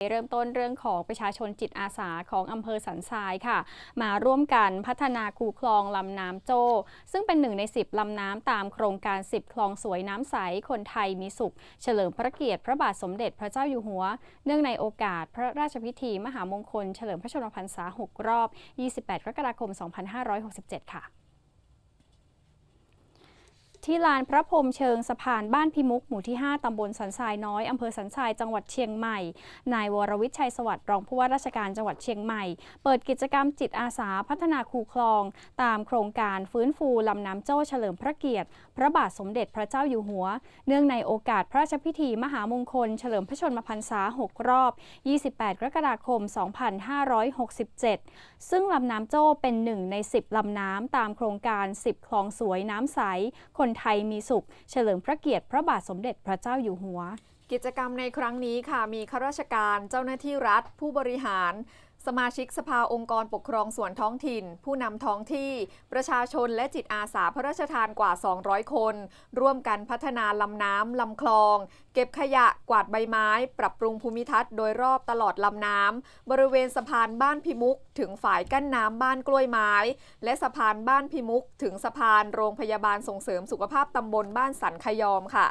เริ่มต้นเรื่องของประชาชนจิตอาสาของอำเภอสันทรายค่ะ มาร่วมกันพัฒนาคูคลองลำน้ำโจ้ ซึ่งเป็นหนึ่งใน 10 ลำน้ำตามโครงการ 10 คลองสวยน้ำใส คนไทยมีสุข เฉลิมพระเกียรติพระบาทสมเด็จพระเจ้าอยู่หัว เนื่องในโอกาสพระราชพิธีมหามงคล เฉลิมพระชนมพรรษา 6 รอบ 28 กรกฎาคม 2567 ค่ะ ที่ลานพระพรมเชิงสะพานบ้านพิมุกหมู่ที่ 5 ตำบลสันทรายน้อย อำเภอสันทรายจังหวัดเชียงใหม่ นายวรวิชัยสวัสดิ์รองผู้ว่าราชการจังหวัดเชียงใหม่ เปิดกิจกรรมจิตอาสาพัฒนาคูคลอง ตามโครงการฟื้นฟูลำน้ำโจ้เฉลิมพระเกียรติ พระบาทสมเด็จพระเจ้าอยู่หัว เนื่องในโอกาสพระราชพิธีมหามงคล เฉลิมพระชนมพรรษา 6 รอบ 28 กรกฎาคม 2567 ซึ่งลำน้ำโจ้เป็นหนึ่งใน 10 ลำน้ำตามโครงการ 10 คลองสวยน้ำใส คนไทยมีสุข เฉลิมพระเกียรติพระบาทสมเด็จพระเจ้าอยู่หัว กิจกรรมในครั้งนี้ค่ะมีข้าราชการเจ้าหน้าที่รัฐ ผู้บริหาร สมาชิกสภาองค์กรปกครองส่วนท้องถิ่น ผู้นำท้องที่ ประชาชนและจิตอาสาพระราชทานกว่า 200 คน ร่วมกันพัฒนาลำน้ำลำคลอง เก็บขยะกวาดใบไม้ ปรับปรุงภูมิทัศน์โดยรอบตลอดลำน้ำบริเวณสะพานบ้านพิมุก ถึงฝายกั้นน้ำบ้านกล้วยไม้ และสะพานบ้านพิมุก ถึงสะพานโรงพยาบาลส่งเสริมสุขภาพตำบลบ้านสันขยอมค่ะ